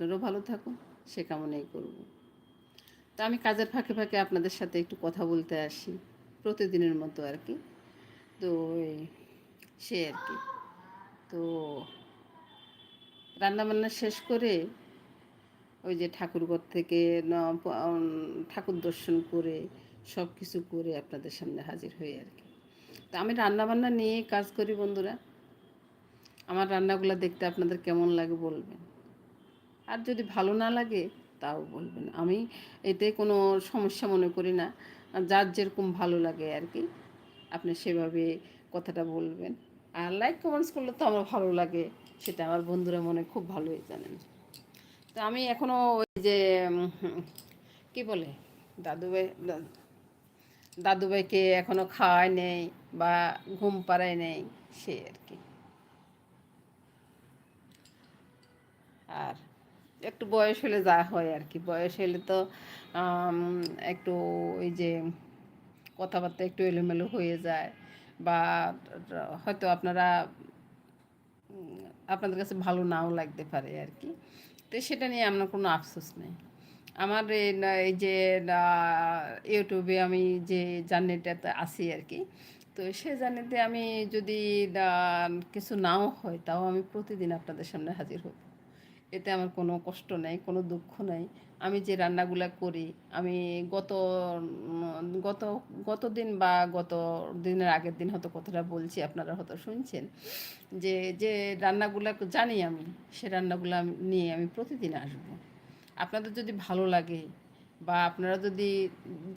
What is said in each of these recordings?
আপনারাও ভালো থাকুন, সে কামনাই করব। তা আমি কাজের ফাঁকে ফাঁকে আপনাদের সাথে একটু কথা বলতে আসি, প্রতিদিনের মতো আর কি। তো সে আর কি। তো রান্নাবান্না শেষ করে ওই যে ঠাকুরঘর থেকে ঠাকুর দর্শন করে সব কিছু করে আপনাদের সামনে হাজির হই আর কি। তা আমি রান্নাবান্না নিয়ে কাজ করি বন্ধুরা। আমার রান্নাগুলো দেখতে আপনাদের কেমন লাগে বলবেন। আর যদি ভালো না লাগে, তাও বলবেন। আমি এতে কোনো সমস্যা মনে করি না। যার যেরকম ভালো লাগে আর কি আপনি সেভাবে কথাটা বলবেন। আর লাইক কমেন্টস করলে তো আমার ভালো লাগে, সেটা আমার বন্ধুরা মনে খুব ভালোই জানেন। তো আমি এখনও ওই যে কি বলে দাদুভাই দাদুভাইকে এখনও খাওয়াই নেই বা ঘুম পাড়ায় নেই, সে আর কি আর একটু বয়স হলে যা হয় আর কি বয়স হলে তো একটু ওই যে কথাবার্তা একটু এলোমেলো হয়ে যায় বা হয়তো আপনারা, আপনাদের কাছে ভালো নাও লাগতে পারে আর কি তো সেটা নিয়ে আমার কোনো আফসোস নেই। আমার এই যে ইউটিউবে আমি যে জার্নিটাতে আসি আর কি তো সে জার্নিতে আমি যদি কিছু নাও হয় তাও আমি প্রতিদিন আপনাদের সামনে হাজির হব। এতে আমার কোনো কষ্ট নেই, কোনো দুঃখ নাই। আমি যে রান্নাগুলো করি, আমি গত গত গত দিন বা গত দিনের আগের দিন হয়তো কথাটা বলছি, আপনারা হয়তো শুনছেন, যে যে রান্নাগুলো জানি আমি, সে রান্নাগুলো নিয়ে আমি প্রতিদিন আসব। আপনাদের যদি ভালো লাগে বা আপনারা যদি,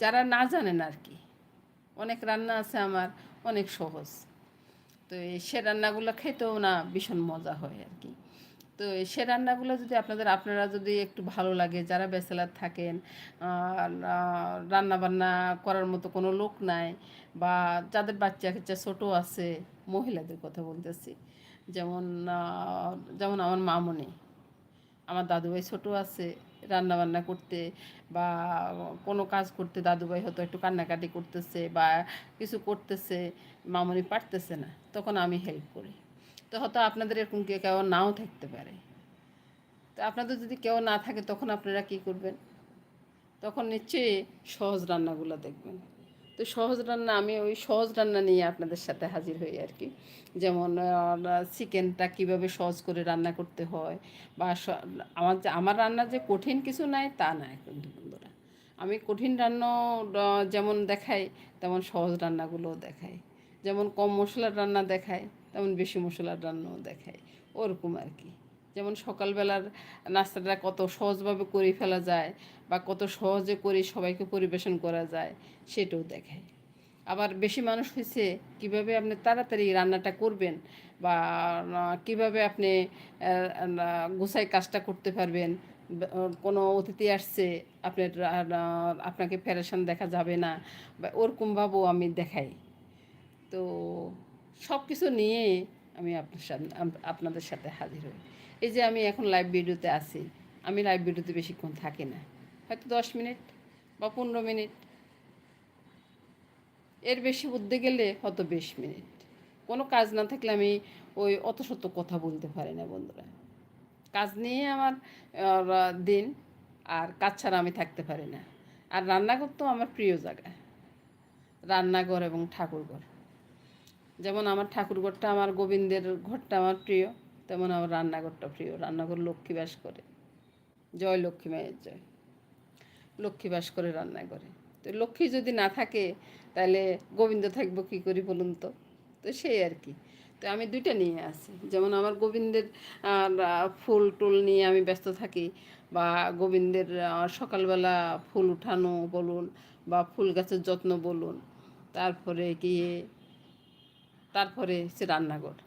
যারা না জানেন আর কি, অনেক রান্না আছে আমার, অনেক সহজ। তো সে রান্নাগুলো খেতেও না ভীষণ মজা হয় আর কি। তো সে রান্নাগুলো যদি আপনাদের, আপনারা যদি একটু ভালো লাগে, যারা ব্যাচেলার থাকেন রান্না বান্না করার মতো কোনো লোক নাই বা যাদের বাচ্চা কাচ্চা ছোটো আছে, মহিলাদের কথা বলতেছি। যেমন যেমন আমার মামনি, আমার দাদুভাই ছোটো আছে রান্না বান্না করতে বা কোনো কাজ করতে দাদুভাই হয়তো একটু কান্নাকাটি করতেছে বা কিছু করতেছে, মামনি পারতেছে না, তখন আমি হেল্প করি। তো হয়তো আপনাদের এরকম কেউ কেউ নাও থাকতে পারে। তো আপনাদের যদি কেউ না থাকে, তখন আপনারা কি করবেন? তখন নিশ্চয়ই সহজ রান্নাগুলো দেখবেন। তো সহজ রান্না, আমি ওই সহজ রান্না নিয়ে আপনাদের সাথে হাজির হই আর কি। যেমন চিকেনটা কীভাবে সহজ করে রান্না করতে হয়, বা আমার আমার রান্না যে কঠিন কিছু নাই, তা না কিন্তু বন্ধুরা। আমি কঠিন রান্না যেমন দেখাই, তেমন সহজ রান্নাগুলোও দেখাই। যেমন কম মশলার রান্না দেখায় তেমন বেশি মশলার রান্নাও দেখায়, ওরকম আর কি। যেমন সকালবেলার নাস্তাটা কত সহজভাবে করে ফেলা যায় বা কত সহজে করে সবাইকে পরিবেশন করা যায়, সেটাও দেখায়। আবার বেশি মানুষ হয়েছে কীভাবে আপনি তাড়াতাড়ি রান্নাটা করবেন বা কীভাবে আপনি গোছাই কাজটা করতে পারবেন কোনো অতিথি আসছে, আপনার আপনাকে প্যারেশান দেখা যাবে না, বা ওরকমভাবেও আমি দেখাই। তো সব কিছু নিয়ে আমি আপনার সামনে আপনাদের সাথে হাজির হই। এই যে আমি এখন লাইভ ভিডিওতে আছি, আমি লাইভ ভিডিওতে বেশিক্ষণ থাকি না। হয়তো দশ মিনিট বা পনেরো মিনিট। এর বেশি বুঝতে গেলে হয়তো বিশ মিনিট। কোনো কাজ না থাকলে আমি ওই অত শত কথা বলতে পারি না, বন্ধুরা। কাজ নিয়ে আমার দিন আর কাজ ছাড়া আমি থাকতে পারি না। আর রান্নাঘর তো আমার প্রিয় জায়গা। রান্নাঘর এবং ঠাকুরঘর। যেমন আমার ঠাকুরঘরটা আমার গোবিন্দের ঘরটা আমার প্রিয়, তেমন আমার রান্নাঘরটা প্রিয়। রান্নাঘর লক্ষ্মী বাস করে। জয় লক্ষ্মী মায়ের জয়। লক্ষ্মী বাস করে রান্না করে তো লক্ষ্মী যদি না থাকে, তাহলে গোবিন্দ থাকব কী করি বলুন তো? তো সেই আর কি। তো আমি দুইটা নিয়ে আসি। যেমন আমার গোবিন্দের ফুল টুল নিয়ে আমি ব্যস্ত থাকি, বা গোবিন্দের সকালবেলা ফুল উঠানো বলুন, বা ফুল গাছের যত্ন বলুন। তারপরে গিয়ে তারপরে সে রান্নাঘর।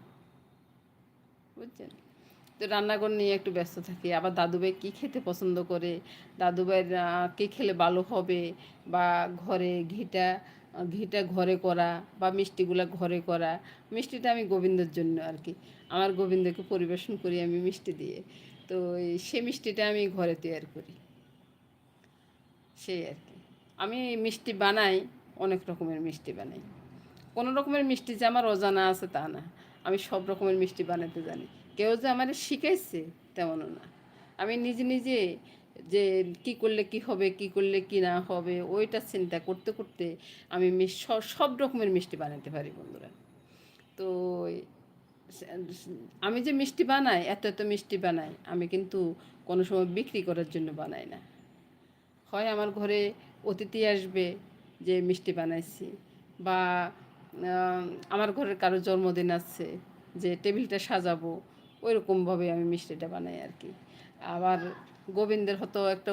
বুঝছেন? তো রান্নাঘর নিয়ে একটু ব্যস্ত থাকি। আবার দাদুভাই কী খেতে পছন্দ করে? দাদুভাইয়ের কী খেলে ভালো হবে? বা ঘরে ঘিটা ঘিটা ঘরে করা বা মিষ্টিগুলো ঘরে করা? মিষ্টিটা আমি গোবিন্দর জন্য আর কি। আমার গোবিন্দকে পরিবেশন করি আমি মিষ্টি দিয়ে। তো সে মিষ্টিটা আমি ঘরে তৈরি করি। সেই আর কি। আমি মিষ্টি বানাই, অনেক রকমের মিষ্টি বানাই। কোনো রকমের মিষ্টি যে আমার অজানা আছে তা না। আমি সব রকমের মিষ্টি বানাতে জানি। কেউ যে আমার শিখাইছে তেমনও না। আমি নিজে নিজে যে কি করলে কি হবে, কি করলে কি না হবে, ওইটা চিন্তা করতে করতে আমি সব রকমের মিষ্টি বানাতে পারি বন্ধুরা। তো আমি যে মিষ্টি বানাই, এত এত মিষ্টি বানাই, আমি কিন্তু কোনো সময় বিক্রি করার জন্য বানাই না। হয় আমার ঘরে অতিথি আসবে যে মিষ্টি বানাইছি বা আমার ঘরের কারও জন্মদিন আছে যে টেবিলটা সাজাবো ওইরকমভাবে আমি মিষ্টিটা বানাই আর কি। আবার গোবিন্দের হয়তো একটা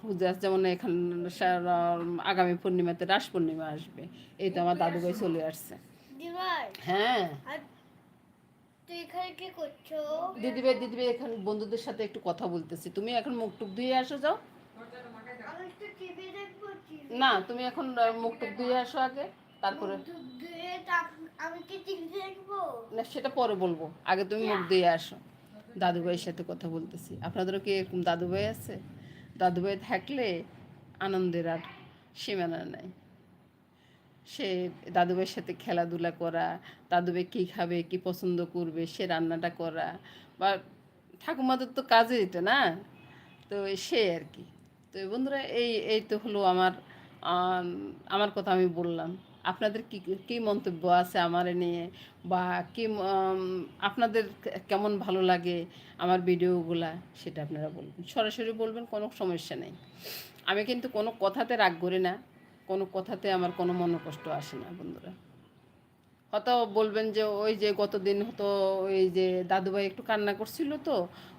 পূজা যেমন এখান আগামী পূর্ণিমাতে রাস পূর্ণিমা আসবে এই তো আমার দাদু ভাই চলে আসছে। হ্যাঁ। দিদিভাই দিদিভাই এখন বন্ধুদের সাথে একটু কথা বলতেছি। তুমি এখন মুখ টুক ধুয়ে আসো যাও। না তুমি এখন মুখ টুক ধুয়ে আসো আগে। তারপরে না সেটা পরে বলব। আগে তুমি মুখ দিয়ে আসো। দাদু ভাইয়ের সাথে কথা বলতেছি। আপনাদেরও কি এরকম দাদু ভাই আছে? দাদু ভাই থাকলে আনন্দের আর সীমানা নাই। সে দাদু ভাইয়ের সাথে খেলাধুলা করা দাদু ভাই কী খাবে কী পছন্দ করবে সে রান্নাটা করা বা ঠাকুমাদের তো কাজে এটা না? তো সে আর কি। তো বন্ধুরা এই এই তো হলো আমার আমার কথা আমি বললাম। আপনাদের কি, কী মন্তব্য আছে আমার নিয়ে? বা কি আপনাদের কেমন ভালো লাগে আমার ভিডিওগুলা? সেটা আপনারা বলবেন। সরাসরি বলবেন, কোনো সমস্যা নেই। আমি কিন্তু কোনো কথাতে রাগ করি না। কোনো কথাতে আমার কোনো মনোকষ্ট আসে না, বন্ধুরা। হয়তো বলবেন যে, ওই যে গতদিন হতো, ওই যে দাদুভাই একটু কান্না করছিল তো,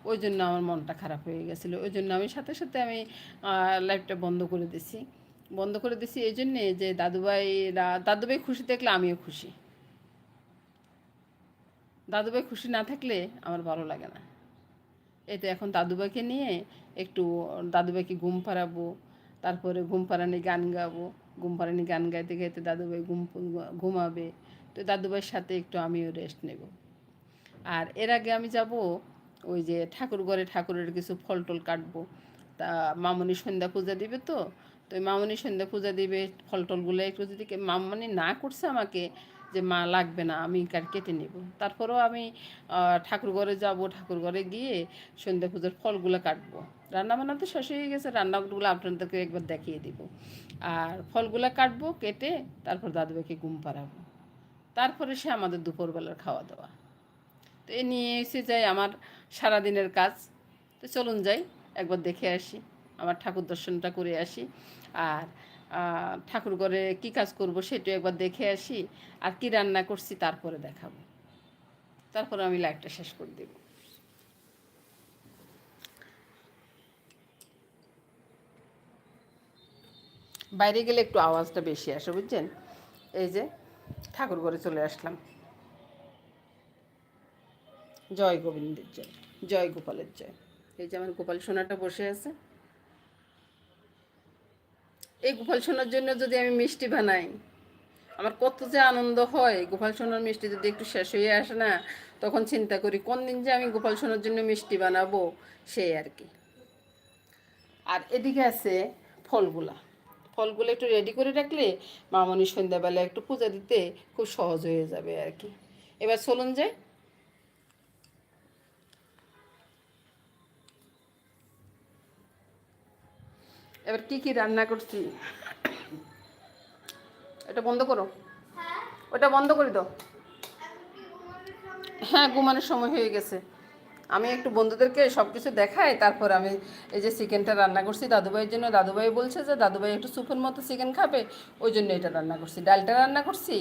ওই জন্য আমার মনটা খারাপ হয়ে গেছিল। ওই জন্য আমি সাথে সাথে আমি লাইফটা বন্ধ করে দিছি। বন্ধ করে দিছি এই জন্যে যে দাদুভাই দাদুভাই খুশি দেখলে আমিও খুশি। দাদুভাই খুশি না থাকলে আমার ভালো লাগে না। এই তো এখন দাদুভাইকে নিয়ে একটু দাদুভাইকে ঘুম পাড়াবো, তারপরে ঘুম পাড়ানি গান গাবো, ঘুম পাড়ানি গান গাইতে গাইতে দাদুভাই ঘুম ঘুমাবে, তো দাদুভাইয়ের সাথে একটু আমিও রেস্ট নেব। আর এর আগে আমি যাব ওই যে ঠাকুর ঘরে ঠাকুরের কিছু ফল টল কাটবো, তা মামনি সন্ধ্যা পূজা দিবে তো তো মামনি সন্ধ্যা পূজা দিবে ফল টলগুলো একটু যদি মামনি না করছে আমাকে যে মা লাগবে না আমি কার কেটে নেব। তারপরেও আমি আহ, ঠাকুর ঘরে যাব ঠাকুর ঘরে গিয়ে সন্ধ্যা পুজোর ফলগুলো কাটবো। রান্না বান্না তো শেষ হয়ে গেছে রান্নাগুলো আপনাদেরকে একবার দেখিয়ে দিব। আর ফলগুলো কাটবো কেটে তারপর দাদুভাইকে ঘুম পাড়াবো। তারপরে সে আমাদের দুপুরবেলার খাওয়া দাওয়া তো এ নিয়ে এসে যাই আমার সারাদিনের কাজ। তো চলুন যাই একবার দেখে আসি। আমার ঠাকুর দর্শনটা করে আসি। আর ঠাকুর ঘরে কী কাজ করব সেটা একবার দেখে আসি। আর কি রান্না করছি তারপরে দেখাবো। তারপরে আমি লাইভটা শেষ করে দেব। বাইরে গেলে একটু আওয়াজটা বেশি আসে, বুঝছেন? এই যে, ঠাকুর ঘরে চলে আসলাম। জয় গোবিন্দের জয় জয় গোপালের জয়। এই যে আমার গোপাল সোনাটা বসে আছে। এই গোপাল সোনার জন্য যদি আমি মিষ্টি বানাই, আমার কত যে আনন্দ হয়। গোপাল সোনার মিষ্টি যদি একটু শেষ হয়ে আসে না, তখন চিন্তা করি কোন দিন যে আমি গোপাল সোনার জন্য মিষ্টি বানাবো, সেই আর কি। আর এদিকে আছে ফলগুলা। ফলগুলো একটু রেডি করে রাখলে মামনি সন্ধ্যাবেলা একটু পূজা দিতে খুব সহজ হয়ে যাবে আর কি। এবার চলুন যাই। এবার কি কি রান্না করছি? এটা বন্ধ করো। ওটা বন্ধ করে দাও। হ্যাঁ ঘুমানোর সময় হয়ে গেছে। আমি একটু বন্ধুদেরকে সব কিছু দেখাই তারপর আমি এই যে চিকেনটা রান্না করছি দাদুভাইয়ের জন্য। দাদুভাই বলছে যে দাদুভাই একটু স্যুপের মতো চিকেন খাবে ওই জন্য এটা রান্না করছি। ডালটা রান্না করছি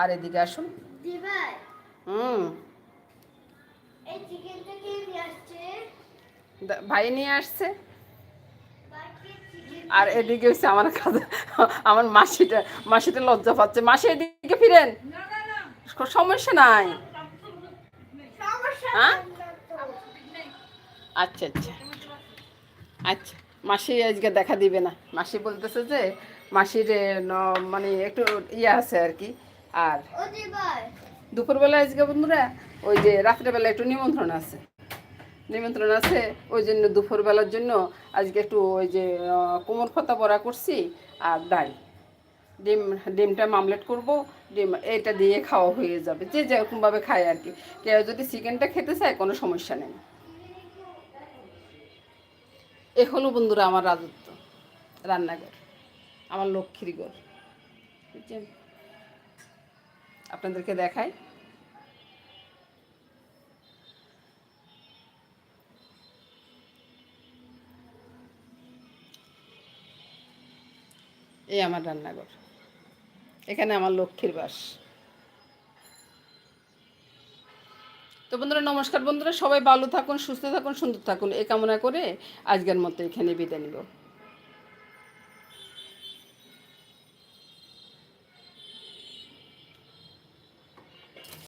আর এদিকে আসুন। হুম। ভাই নিয়ে আসছে। আর এদিকে হচ্ছে আমার কাছে আমার মাসিটা মাসিটা লজ্জা পাচ্ছে। মাসি এদিকে ফিরেন। সমস্যা নাই। হ্যাঁ? আচ্ছা আচ্ছা। আচ্ছা মাসি আজকে দেখা দিবে না। মাসি বলতেছে যে মাসির মানে একটু ইয়ে আছে আর কি। আর দুপুরবেলা আজকে বন্ধুরা ওই যে রাত্রেবেলা একটু নিমন্ত্রণ আছে। নিমন্ত্রণ আছে। ওই জন্য দুপুরবেলার জন্য আজকে একটু ওই যে কোমর ফতা বড়া করছি আর ডাল। ডিম, ডিমটা মামলেট করব। ডিম এটা দিয়ে খাওয়া হয়ে যাবে। যে যেরকমভাবে খায় আর কি। কেউ যদি চিকেনটা খেতে চায়, কোনো সমস্যা নেই। এ হলো বন্ধুরা আমার রাজত্ব, রান্নাঘর। আমার লক্ষ্মীর ঘর। বুঝছেন আপনাদেরকে দেখাই। এই আমার রান্নাঘর। এখানে আমার লক্ষ্মীর বাস। তো বন্ধুরা, নমস্কার বন্ধুরা, সবাই ভালো থাকুন, সুস্থ থাকুন, সুন্দর থাকুন। এ কামনা করে আজকের মতো এখানে বিদায় নিব।